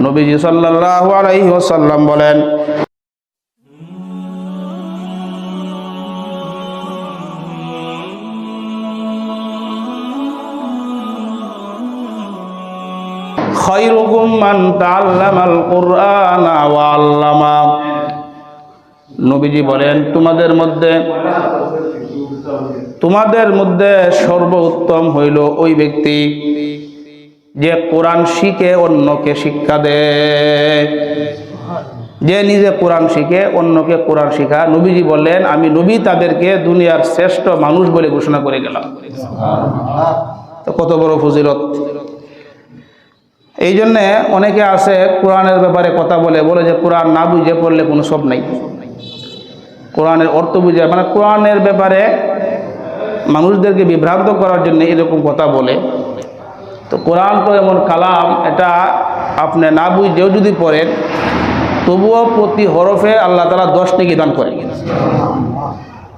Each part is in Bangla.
নবীজি সাল্লাল্লাহু আলাইহি ওয়াসাল্লাম বলেন খৈরুকুম মান তাআল্লামাল কুরআনা ওয়া আল্লামা। নবীজি বলেন, তোমাদের মধ্যে তোমাদের মধ্যে সর্বোত্তম হইল ওই ব্যক্তি যে কোরআন শিখে অন্যকে শিক্ষা যে নিজে কোরআন শিখে অন্যকে কোরআন শিখা। নবীজি বললেন, আমি নবী তাদেরকে দুনিয়ার শ্রেষ্ঠ মানুষ বলে ঘোষণা করে গেলাম। তো কত বড় ফজিলত। এই জন্যে অনেকে আছে কোরআনের ব্যাপারে কথা বলে বলে যে কোরআন না বুঝে পড়লে কোনো সব নাই। কোরআনের অর্থ বুঝে মানে কোরআনের ব্যাপারে মানুষদেরকে বিভ্রান্ত করার জন্য এরকম কথা বলে। তো কোরআন তো এমন কালাম, এটা আপনি না বুঝেও যদি পড়েন, তবুও প্রতি হরফে আল্লাহ তালা দশ নেকি দান করে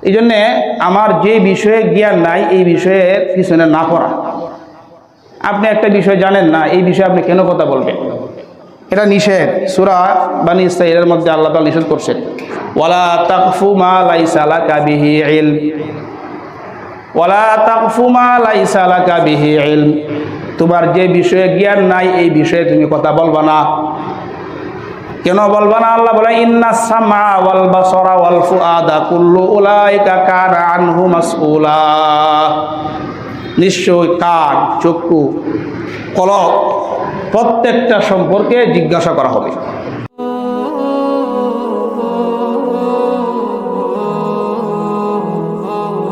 এই জন্যে আমার যে বিষয়ে জ্ঞান নাই, এই বিষয়ে পিছনে না পড়া। আপনি একটা বিষয় জানেন না, এই বিষয়ে আপনি কেন কথা বলবেন? এটা নিষেধ। সুরা বানি ইসরাইলের মধ্যে আল্লাহ তাআলা নিষেধ করছেন। ওয়ালা তাকফু মা লাইসা লাকা বিহি ইলম। ওয়ালা তাকফু মা লাইসা লাকা বিহি ইলম। তোমার যে বিষয়ে জ্ঞান নাই, এই বিষয়ে তুমি কথা বলবা না। কেন বলবা না? আল্লাহ বলে, ইন্না ওয়াল কানা নিশ্চয় কান চক্ষু কলক প্রত্যেকটা সম্পর্কে জিজ্ঞাসা করা হবে।